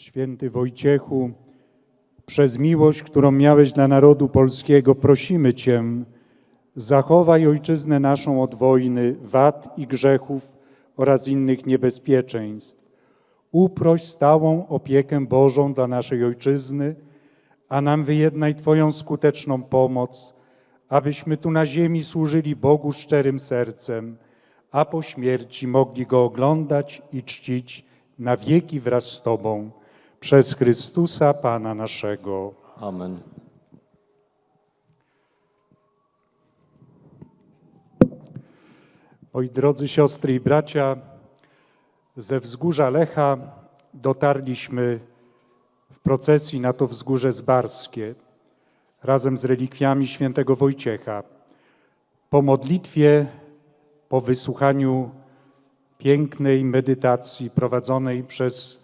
Święty Wojciechu, przez miłość, którą miałeś dla narodu polskiego, prosimy Cię, zachowaj ojczyznę naszą od wojny, wad i grzechów oraz innych niebezpieczeństw. Uproś stałą opiekę Bożą dla naszej ojczyzny, a nam wyjednaj Twoją skuteczną pomoc, abyśmy tu na ziemi służyli Bogu szczerym sercem, a po śmierci mogli Go oglądać i czcić na wieki wraz z Tobą. Przez Chrystusa Pana naszego. Amen. Moi drodzy siostry i bracia, ze wzgórza Lecha dotarliśmy w procesji na to wzgórze Zbarskie razem z relikwiami świętego Wojciecha. Po modlitwie, po wysłuchaniu pięknej medytacji prowadzonej przez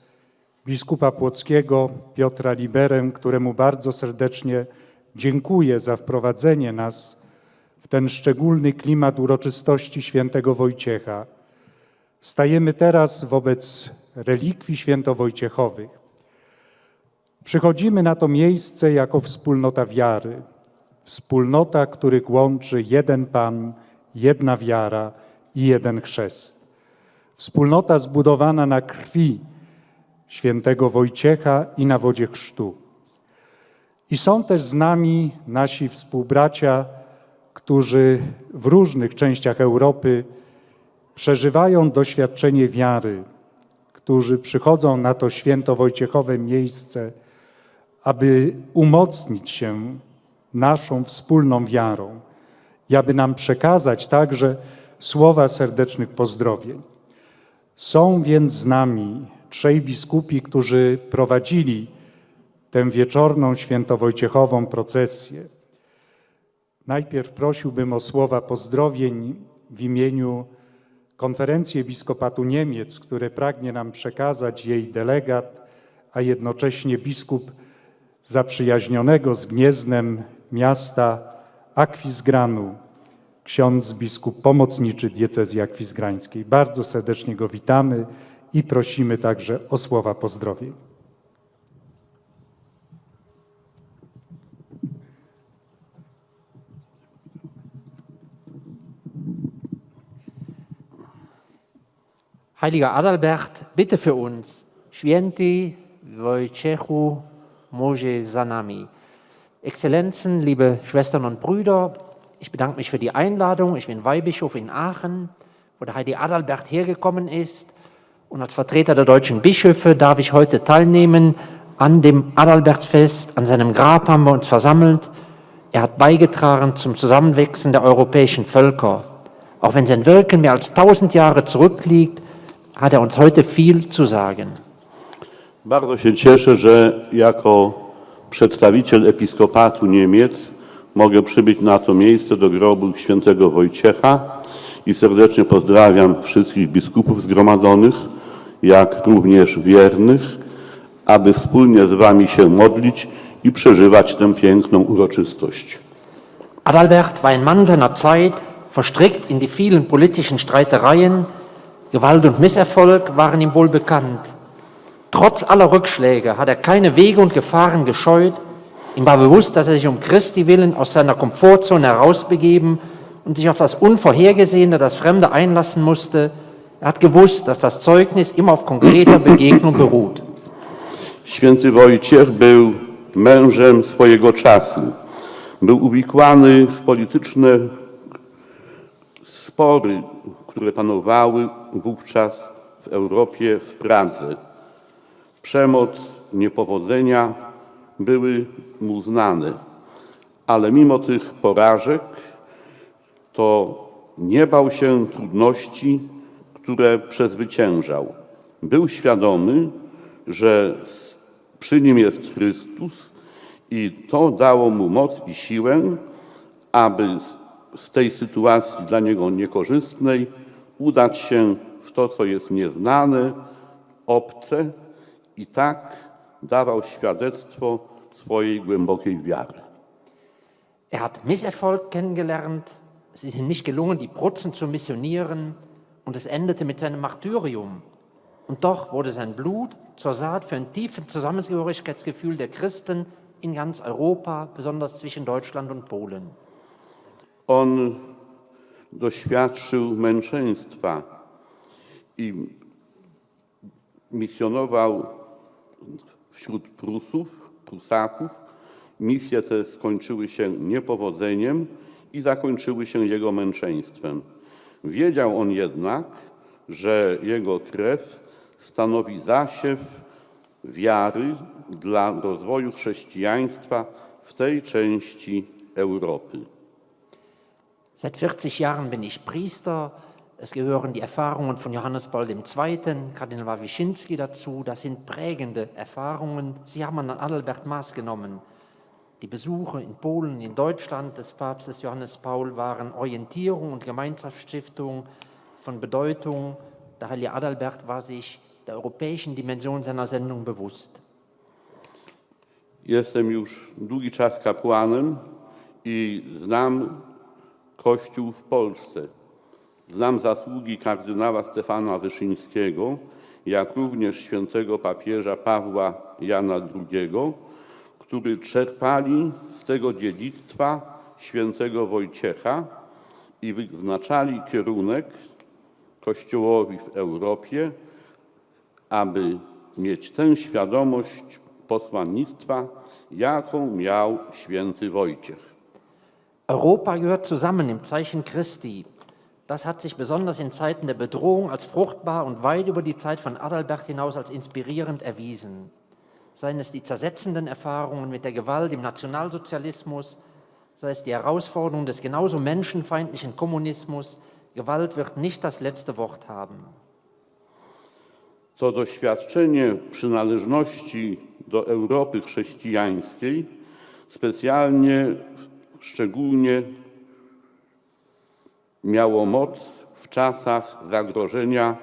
biskupa płockiego Piotra Liberę, któremu bardzo serdecznie dziękuję za wprowadzenie nas w ten szczególny klimat uroczystości świętego Wojciecha. Stajemy teraz wobec relikwii świętowojciechowych. Przychodzimy na to miejsce jako wspólnota wiary, wspólnota, których łączy jeden Pan, jedna wiara i jeden chrzest. Wspólnota zbudowana na krwi świętego Wojciecha i na wodzie chrztu. I są też z nami nasi współbracia, którzy w różnych częściach Europy przeżywają doświadczenie wiary, którzy przychodzą na to święto Wojciechowe miejsce, aby umocnić się naszą wspólną wiarą i aby nam przekazać także słowa serdecznych pozdrowień. Są więc z nami trzej biskupi, którzy prowadzili tę wieczorną świętowojciechową procesję. Najpierw prosiłbym o słowa pozdrowień w imieniu Konferencji Episkopatu Niemiec, które pragnie nam przekazać jej delegat, a jednocześnie biskup zaprzyjaźnionego z Gnieznem miasta Akwizgranu, ksiądz biskup pomocniczy diecezji akwizgrańskiej. Bardzo serdecznie go witamy i prosimy także o słowa pozdrowień. Heiliger Adalbert, bitte für uns. Święty Wojciechu Moje Sanami. Exzellenzen, liebe Schwestern und Brüder, ich bedanke mich für die Einladung. Ich bin Weihbischof in Aachen, wo der Heilige Adalbert hergekommen ist. Und als Vertreter der deutschen Bischöfe darf ich heute teilnehmen an dem Adalbertfest. An seinem Grab haben wir uns versammelt. Er hat beigetragen zum Zusammenwachsen der europäischen Völker. Auch wenn sein Wirken mehr als tausend Jahre zurückliegt, hat er uns heute viel zu sagen. Bardzo się cieszę, że jako przedstawiciel Episkopatu Niemiec mogę przybyć na to miejsce do grobu świętego Wojciecha i serdecznie pozdrawiam wszystkich biskupów zgromadzonych, jak również wiernych, aby wspólnie z Wami się modlić i przeżywać tę piękną uroczystość. Adalbert war ein Mann seiner Zeit, verstrickt in die vielen politischen Streitereien. Gewalt und Misserfolg waren ihm wohl bekannt. Trotz aller Rückschläge hat er keine Wege und Gefahren gescheut. Ihm war bewusst, dass er sich um Christi willen aus seiner Komfortzone herausbegeben und sich auf das Unvorhergesehene, das Fremde einlassen musste. Er hat gewusst, dass das Zeugnis immer auf konkreter Begegnung beruht. Święty Wojciech był mężem swojego czasu. Był uwikłany w polityczne spory, które panowały wówczas w Europie, w Pradze. Przemoc, niepowodzenia były mu znane, ale mimo tych porażek to nie bał się trudności, które przezwyciężał. Był świadomy, że przy nim jest Chrystus i to dało mu moc i siłę, aby z- tej sytuacji dla niego niekorzystnej udać się w to, co jest nieznane, obce i tak dawał świadectwo swojej głębokiej wiary. Er hat Misserfolg kennengelernt. Es ist ihm nicht gelungen, die Prutzen zu missionieren. Und es endete mit seinem Martyrium. Und doch wurde sein Blut zur Saat für ein tiefes Zusammengehörigkeitsgefühl der Christen in ganz Europa, besonders zwischen Deutschland und Polen. On doświadczył męczeństwa i misjonował wśród Prusów, Prusaków. Misje te skończyły się niepowodzeniem i zakończyły się jego męczeństwem. Wiedział on jednak, że jego krew stanowi zasiew wiary dla rozwoju chrześcijaństwa w tej części Europy. Seit 40 Jahren bin ich Priester. Es gehören die Erfahrungen von Johannes Paul II., Kardinal Wyszynski dazu. Das sind prägende Erfahrungen. Sie haben an Adalbert Maß genommen. Die Besuche in Polen, in Deutschland des Papstes Johannes Paul waren Orientierung und Gemeinschaftsstiftung von Bedeutung. Der heilige Adalbert war sich der europäischen Dimension seiner Sendung bewusst. Jestem już długi czas kapłanem i znam Kościół w Polsce. Znam zasługi kardynała Stefana Wyszyńskiego, jak również świętego papieża Pawła Jana II, którzy czerpali z tego dziedzictwa świętego Wojciecha i wyznaczali kierunek Kościołowi w Europie, aby mieć tę świadomość posłannictwa, jaką miał święty Wojciech. Europa gehört zusammen im Zeichen Christi. Das hat sich besonders in Zeiten der Bedrohung als fruchtbar und weit über die Zeit von Adalbert hinaus als inspirierend erwiesen. Seien es die zersetzenden Erfahrungen mit der Gewalt im Nationalsozialismus, sei es die Herausforderung des genauso menschenfeindlichen Kommunismus, Gewalt wird nicht das letzte Wort haben. To doświadczenie przynależności do Europy chrześcijańskiej specjalnie, szczególnie miało moc w czasach zagrożenia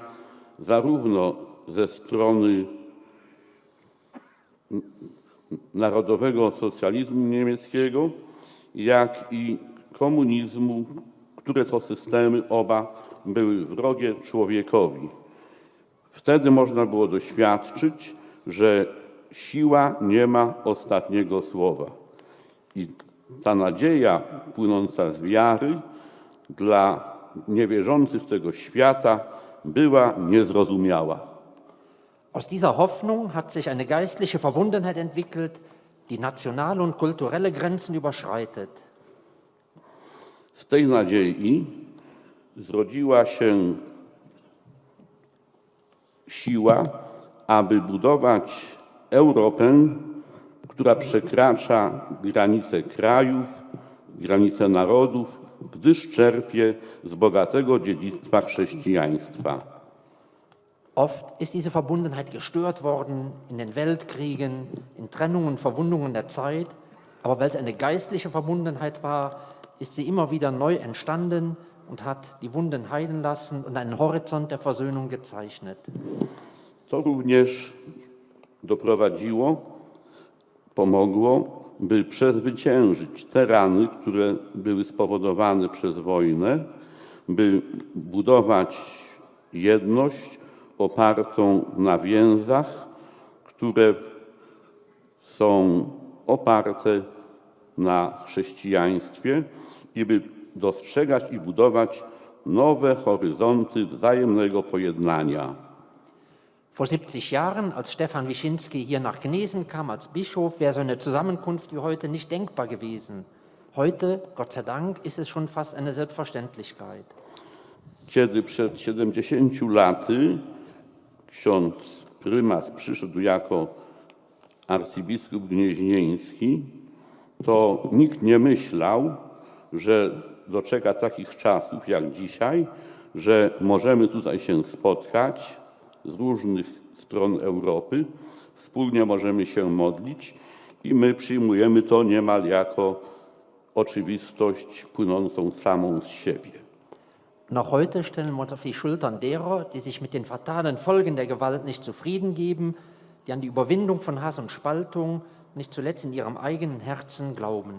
zarówno ze strony narodowego socjalizmu niemieckiego, jak i komunizmu, które to systemy oba były wrogie człowiekowi. Wtedy można było doświadczyć, że siła nie ma ostatniego słowa. I ta nadzieja płynąca z wiary dla niewierzących tego świata była niezrozumiała. Aus dieser Hoffnung hat sich eine geistliche Verbundenheit entwickelt, die nationale und kulturelle Grenzen überschreitet. Z tej nadziei zrodziła się siła, aby budować Europę, która przekracza granice krajów, granice narodów, gdyż czerpie z bogatego dziedzictwa chrześcijaństwa. Oft ist diese Verbundenheit gestört worden in den Weltkriegen, in Trennungen und Verwundungen der Zeit, aber weil es eine geistliche Verbundenheit war, ist sie immer wieder neu entstanden und hat die Wunden heilen lassen und einen Horizont der Versöhnung gezeichnet. To również doprowadziło, pomogło, by przezwyciężyć te rany, które były spowodowane przez wojnę, by budować jedność opartą na więzach, które są oparte na chrześcijaństwie i by dostrzegać i budować nowe horyzonty wzajemnego pojednania. Vor 70 Jahren, als Stefan Wyszynski hier nach Gnesen kam als Bischof, wäre so eine Zusammenkunft wie heute nicht denkbar gewesen. Heute, Gott sei Dank, ist es schon fast eine Selbstverständlichkeit. Kiedy przed 70 laty ksiądz prymas przyszedł jako arcybiskup gnieźnieński, to nikt nie myślał, że doczeka takich czasów jak dzisiaj, że możemy tutaj się spotkać z różnych stron Europy, wspólnie możemy się modlić i my przyjmujemy to niemal jako oczywistość płynącą samą z siebie. Noch heute stellen wir uns auf die Schultern derer, die sich mit den fatalen Folgen der Gewalt nicht zufrieden geben, die an die Überwindung von Hass und Spaltung nicht zuletzt in ihrem eigenen Herzen glauben.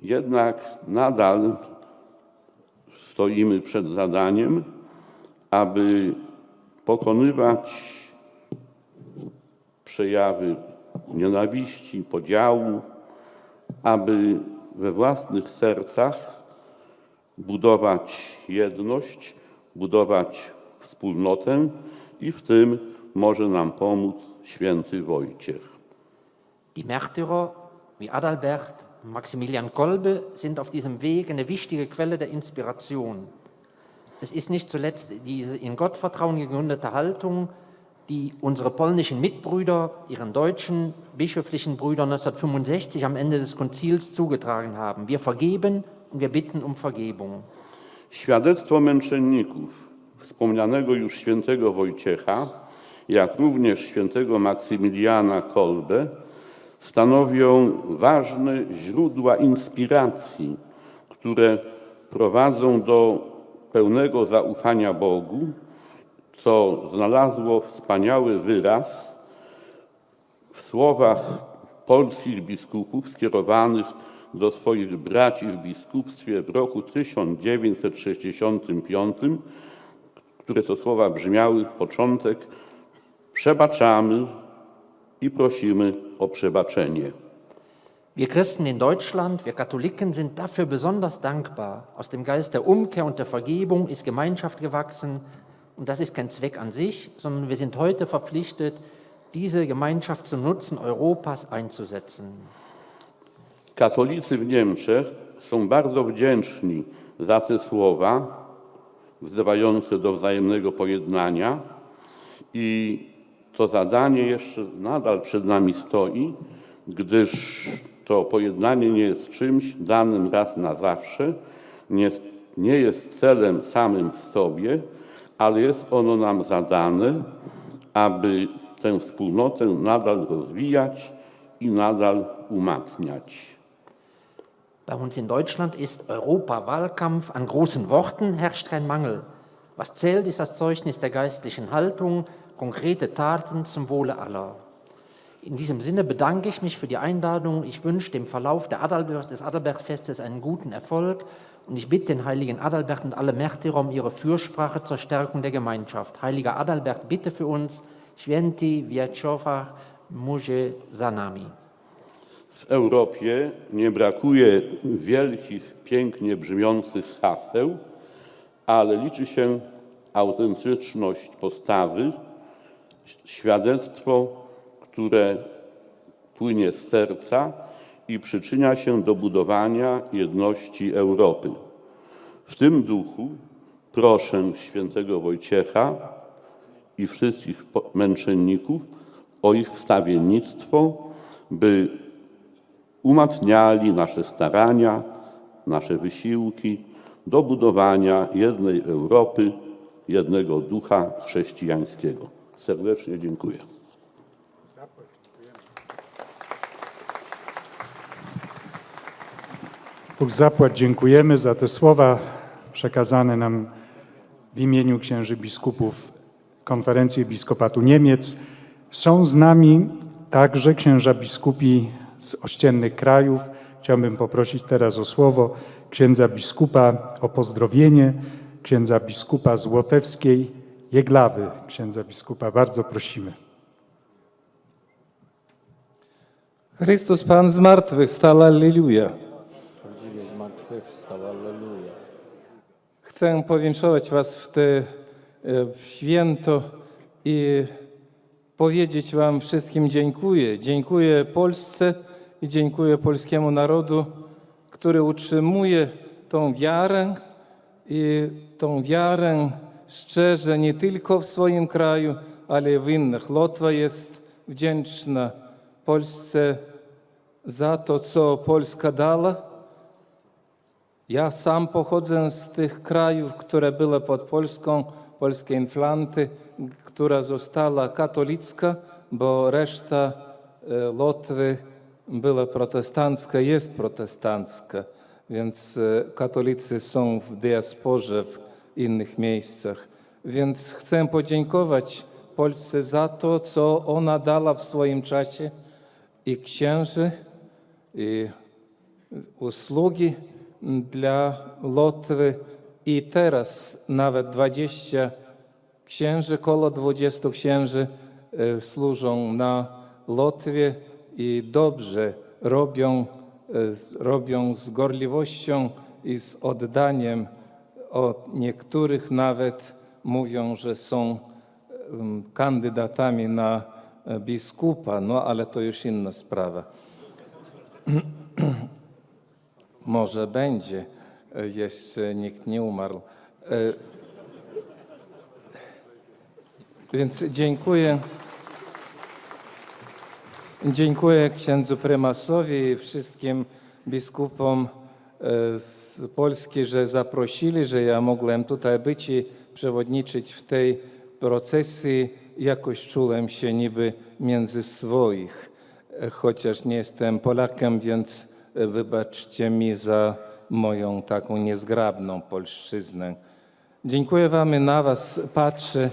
Jednak nadal stoimy przed zadaniem, aby pokonywać przejawy nienawiści, podziału, aby we własnych sercach budować jedność, budować wspólnotę i w tym może nam pomóc święty Wojciech. Die Märtyrer wie Adalbert Maximilian Kolbe sind auf diesem Weg eine wichtige Quelle der Inspiration. Es ist nicht zuletzt diese in Gottvertrauen gegründete Haltung, die unsere polnischen Mitbrüder ihren deutschen bischöflichen Brüdern 1965 am Ende des Konzils zugetragen haben. Wir vergeben wir bitten um Vergebung. Świadectwo męczenników wspomnianego już świętego Wojciecha, jak również świętego Maksymiliana Kolbe stanowią ważne źródła inspiracji, które prowadzą do pełnego zaufania Bogu, co znalazło wspaniały wyraz w słowach polskich biskupów skierowanych do swoich braci w biskupstwie w roku 1965, które to słowa brzmiały w początek przebaczamy i prosimy o przebaczenie. Wir Christen in Deutschland, wir Katholiken sind dafür besonders dankbar. Aus dem Geist der Umkehr und der Vergebung ist Gemeinschaft gewachsen. Und das ist kein Zweck an sich, sondern wir sind heute verpflichtet, diese Gemeinschaft zu Nutzen Europas einzusetzen. Katolicy w Niemczech są bardzo wdzięczni za te słowa wzywające do wzajemnego pojednania i to zadanie jeszcze nadal przed nami stoi, gdyż to pojednanie nie jest czymś danym raz na zawsze, nie, nie jest celem samym w sobie, ale jest ono nam zadane, aby tę wspólnotę nadal rozwijać i nadal umacniać. Bei uns in Deutschland ist Europa-Wahlkampf. An großen Worten herrscht kein Mangel. Was zählt, ist das Zeugnis der geistlichen Haltung, konkrete Taten zum Wohle aller. In diesem Sinne bedanke ich mich für die Einladung. Ich wünsche dem Verlauf Adalbert, des Adalbertfestes einen guten Erfolg und ich bitte den heiligen Adalbert und alle Märtyrer um ihre Fürsprache zur Stärkung der Gemeinschaft. Heiliger Adalbert, bitte für uns. Święty Wieczorach Muże za nami. W Europie nie brakuje wielkich, pięknie brzmiących haseł, ale liczy się autentyczność postawy, świadectwo, które płynie z serca i przyczynia się do budowania jedności Europy. W tym duchu proszę świętego Wojciecha i wszystkich męczenników o ich wstawiennictwo, by umacniali nasze starania, nasze wysiłki do budowania jednej Europy, jednego ducha chrześcijańskiego. Serdecznie dziękuję. Bóg zapłać dziękujemy za te słowa przekazane nam w imieniu księży biskupów Konferencji Episkopatu Niemiec. Są z nami także księża biskupi z ościennych krajów. Chciałbym poprosić teraz o słowo księdza biskupa o pozdrowienie, księdza biskupa z Łotewskiej Jeglawy. Księdza biskupa, bardzo prosimy. Chrystus Pan z martwych stał, Alleluja. Prawdziwie zmartwychwstał, Alleluja. Chcę powiększować Was w te e, w święto i powiedzieć Wam wszystkim dziękuję. Dziękuję Polsce i dziękuję polskiemu narodu, który utrzymuje tą wiarę i tą wiarę szczerze nie tylko w swoim kraju, ale i w innych. Lotwa jest wdzięczna Polsce za to, co Polska dała. Ja sam pochodzę z tych krajów, które były pod Polską, polskie inflanty, która została katolicka, bo reszta e, Lotwy była protestancka, jest protestancka, więc e, katolicy są w diasporze w innych miejscach. Więc chcę podziękować Polsce za to, co ona dała w swoim czasie i księży, i usługi dla Lotwy i teraz nawet 20 księży, koło 20 księży e, służą na Lotwie i dobrze robią, e, robią z gorliwością i z oddaniem. O niektórych nawet mówią, że są em, kandydatami na e, biskupa, no ale to już inna sprawa. Może będzie, e, jeszcze nikt nie umarł. E, Więc dziękuję. Dziękuję księdzu prymasowi i wszystkim biskupom e, z Polski, że zaprosili, że ja mogłem tutaj być i przewodniczyć w tej procesji. Jakoś czułem się niby między swoich, e, chociaż nie jestem Polakiem, więc e, wybaczcie mi za moją taką niezgrabną polszczyznę. Dziękuję Wam i na Was patrzę.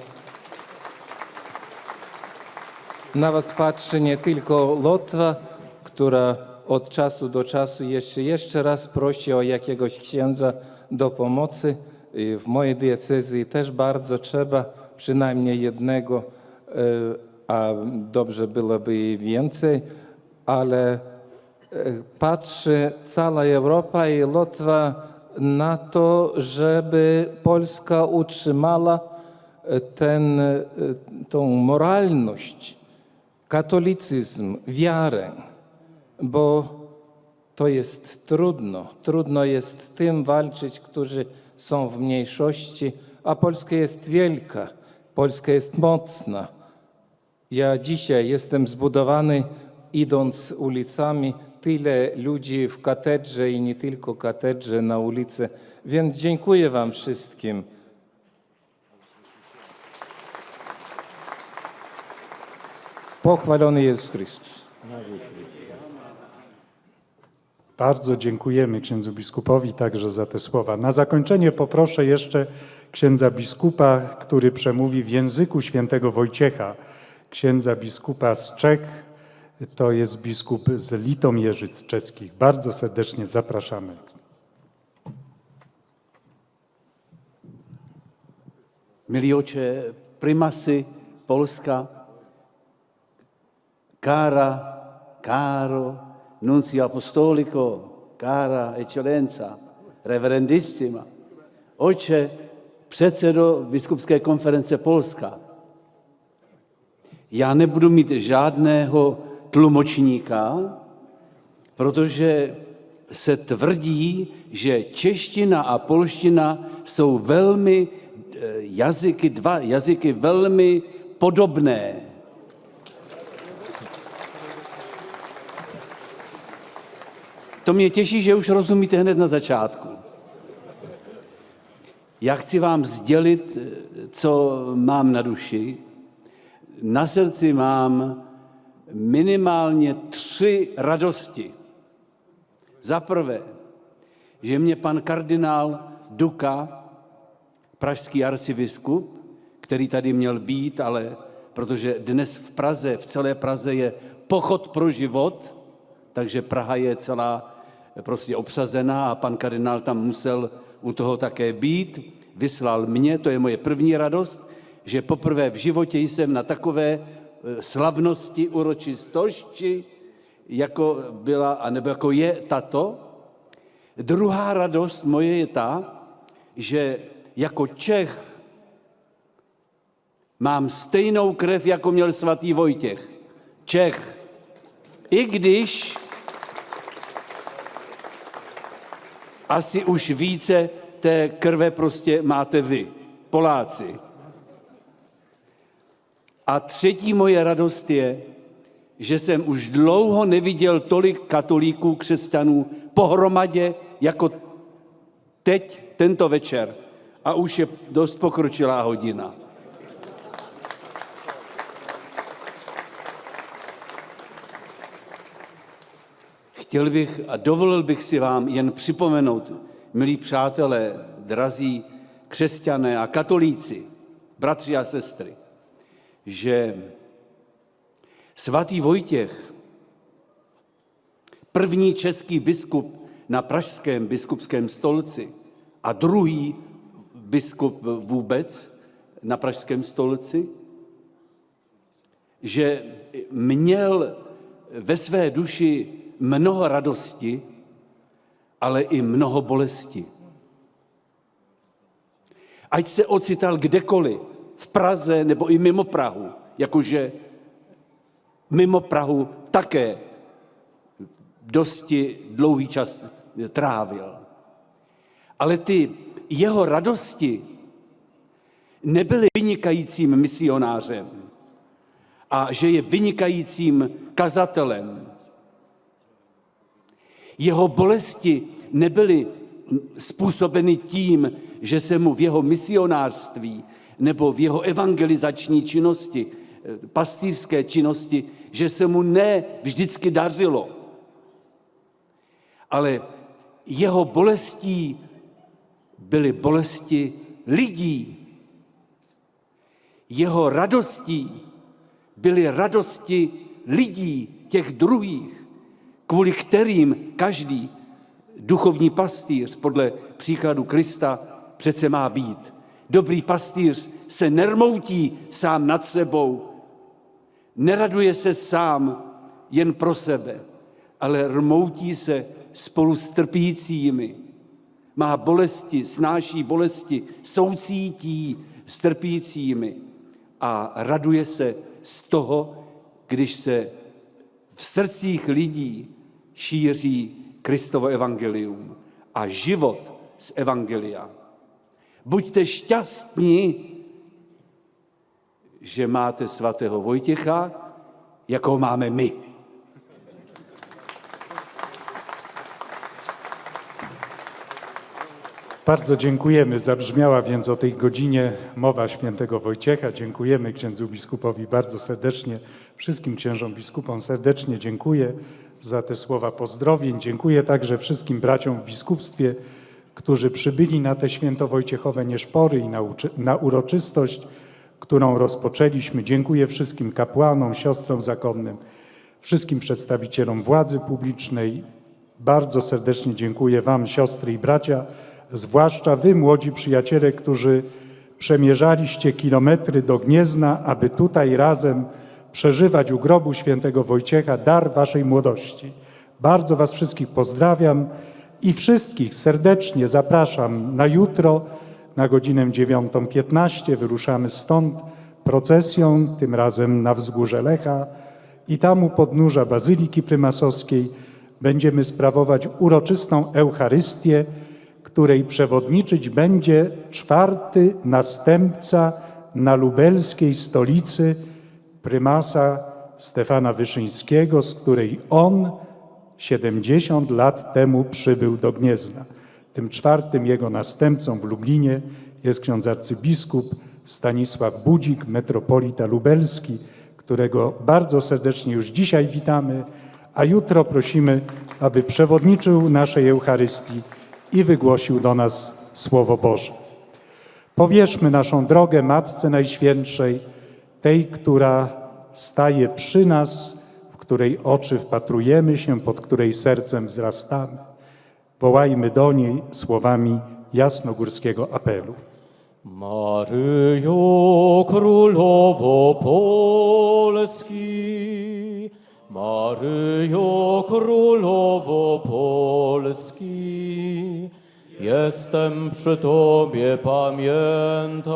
Na Was patrzy nie tylko Lotwa, która od czasu do czasu jeszcze, jeszcze raz prosi o jakiegoś księdza do pomocy. W mojej diecezji też bardzo trzeba przynajmniej jednego, e, a dobrze byłoby więcej, ale e, patrzy cała Europa i Lotwa na to, żeby Polska utrzymała ten, e, tą moralność, katolicyzm, wiarę, bo to jest trudno. Trudno jest tym walczyć, którzy są w mniejszości, a Polska jest wielka, Polska jest mocna. Ja dzisiaj jestem zbudowany, idąc ulicami, tyle ludzi w katedrze i nie tylko katedrze na ulicy, więc dziękuję Wam wszystkim. Pochwalony Jezus Chrystus. Bardzo dziękujemy księdzu biskupowi także za te słowa. Na zakończenie poproszę jeszcze księdza biskupa, który przemówi w języku świętego Wojciecha, księdza biskupa z Czech. To jest biskup z Litomierzyc czeskich. Bardzo serdecznie zapraszamy. Milí oče, primasy Polska, cara, caro, nuncio apostolico, cara eccellenza, reverendissima, oče, předsedo biskupské konference Polska. Já nebudu mít žádného tlumočníka, protože se tvrdí, že čeština a polština jsou velmi eh, jazyky, dva jazyky velmi podobné. To mě těší, že už rozumíte hned na začátku. Já chci vám sdělit, co mám na duši. Na srdci mám minimálně tři radosti. Za prvé, že mě pan kardinál Duka, pražský arcibiskup, který tady měl být, ale protože dnes v Praze, v celé Praze je pochod pro život, takže Praha je celá prostě obsazená a pan kardinál tam musel u toho také být. Vyslal mě, to je moje první radost, že poprvé v životě jsem na takové eh, slavnosti, uročistosti, jako byla, anebo jako je tato. Druhá radost moje je ta, že jako Čech mám stejnou krev, jako měl svatý Vojtěch. Čech. I když asi už více té krve prostě máte vy, Poláci. A třetí moje radost je, že jsem už dlouho neviděl tolik katolíků, křesťanů pohromadě jako teď, tento večer. A už je dost pokročilá hodina. Chtěl bych a dovolil bych si vám jen připomenout, milí přátelé, drazí křesťané a katolíci, bratři a sestry, že svatý Vojtěch, první český biskup na pražském biskupském stolci a druhý biskup vůbec na Pražském stolci, že měl ve své duši mnoho radosti, ale i mnoho bolesti. Ať se ocital kdekoliv, v Praze nebo i mimo Prahu, jakože mimo Prahu také dosti dlouhý čas trávil. Ale ty jeho radosti nebyly vynikajícím misionářem a že je vynikajícím kazatelem. Jeho bolesti nebyly způsobeny tím, že se mu v jeho misionářství nebo v jeho evangelizační činnosti, eh, pastýřské činnosti, že se mu ne vždycky dařilo. Ale jeho bolestí byly bolesti lidí. Jeho radostí byly radosti lidí, těch druhých, kvůli kterým každý duchovní pastýř podle příkladu Krista přece má být. Dobrý pastýř se nermoutí sám nad sebou, neraduje se sám jen pro sebe, ale rmoutí se spolu s trpícími. Má bolesti, snáší bolesti, soucítí s trpícími a raduje se z toho, když se v srdcích lidí šíří Kristovo evangelium a život z evangelia. Buďte šťastní, že máte svatého Vojtěcha, jako máme my. Bardzo dziękujemy. Zabrzmiała więc o tej godzinie mowa świętego Wojciecha. Dziękujemy księdzu biskupowi bardzo serdecznie, wszystkim księżom biskupom serdecznie dziękuję za te słowa pozdrowień. Dziękuję także wszystkim braciom w biskupstwie, którzy przybyli na te święto Wojciechowe nieszpory i na, na uroczystość, którą rozpoczęliśmy. Dziękuję wszystkim kapłanom, siostrom zakonnym, wszystkim przedstawicielom władzy publicznej, bardzo serdecznie dziękuję Wam, siostry i bracia, zwłaszcza Wy, młodzi przyjaciele, którzy przemierzaliście kilometry do Gniezna, aby tutaj razem przeżywać u grobu świętego Wojciecha dar Waszej młodości. Bardzo Was wszystkich pozdrawiam i wszystkich serdecznie zapraszam na jutro na godzinę 9.15. Wyruszamy stąd procesją, tym razem na wzgórze Lecha i tam u podnóża Bazyliki Prymasowskiej będziemy sprawować uroczystą Eucharystię, której przewodniczyć będzie czwarty następca na lubelskiej stolicy prymasa Stefana Wyszyńskiego, z której on 70 lat temu przybył do Gniezna. Tym czwartym jego następcą w Lublinie jest ksiądz arcybiskup Stanisław Budzik, metropolita lubelski, którego bardzo serdecznie już dzisiaj witamy, a jutro prosimy, aby przewodniczył naszej Eucharystii i wygłosił do nas Słowo Boże. Powierzmy naszą drogę Matce Najświętszej, tej, która staje przy nas, w której oczy wpatrujemy się, pod której sercem wzrastamy. Wołajmy do niej słowami jasnogórskiego apelu. Maryjo Królowo Polski, Maryjo Królowo Polski, jestem przy Tobie, pamiętam,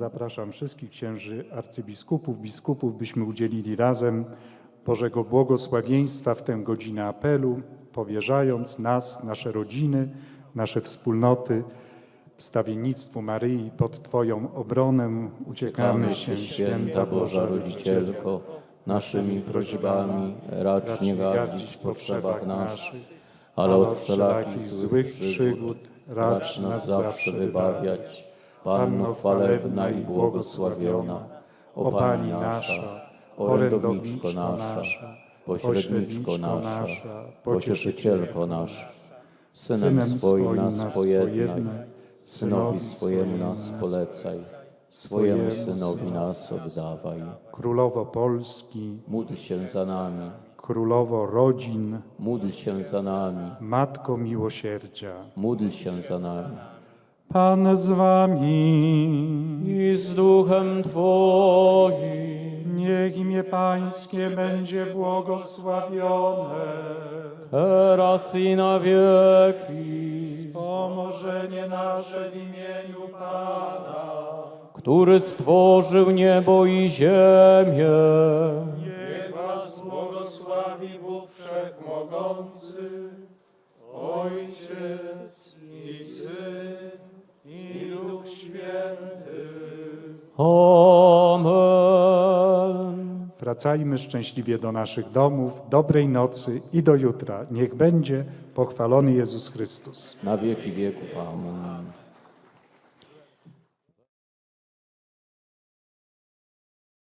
Zapraszam. wszystkich księży, arcybiskupów, biskupów, byśmy udzielili razem Bożego błogosławieństwa w tę godzinę apelu, powierzając nas, nasze rodziny, nasze wspólnoty, wstawiennictwu Maryi pod Twoją obronę. Uciekamy Kamy się, święta Boża Rodzicielko, naszymi prośbami racz nie gardzić w potrzebach naszych, ale od wszelakich złych przygód racz nas zawsze wybawiać. Panno chwalebna i błogosławiona, o Pani nasza, orędowniczko nasza, pośredniczko nasza, pocieszycielko nasza, Synem swoim nas pojednaj, Synowi swojemu nas polecaj, swojemu Synowi nas oddawaj. Królowo Polski, Módl się za nami, Królowo rodzin, módl się za nami, Matko miłosierdzia. módl się za nami. Pan z Wami, I z duchem Twoim, niech imię Pańskie będzie błogosławione. teraz i na wieki, Pomożenie nasze w imieniu Pana. który stworzył niebo i ziemię. Niech Was błogosławi Bóg Wszechmogący, Ojciec i Syn Duch Święty. Amen. Wracajmy szczęśliwie do naszych domów, dobrej nocy i do jutra. Niech będzie pochwalony Jezus Chrystus. Na wieki wieków. Amen.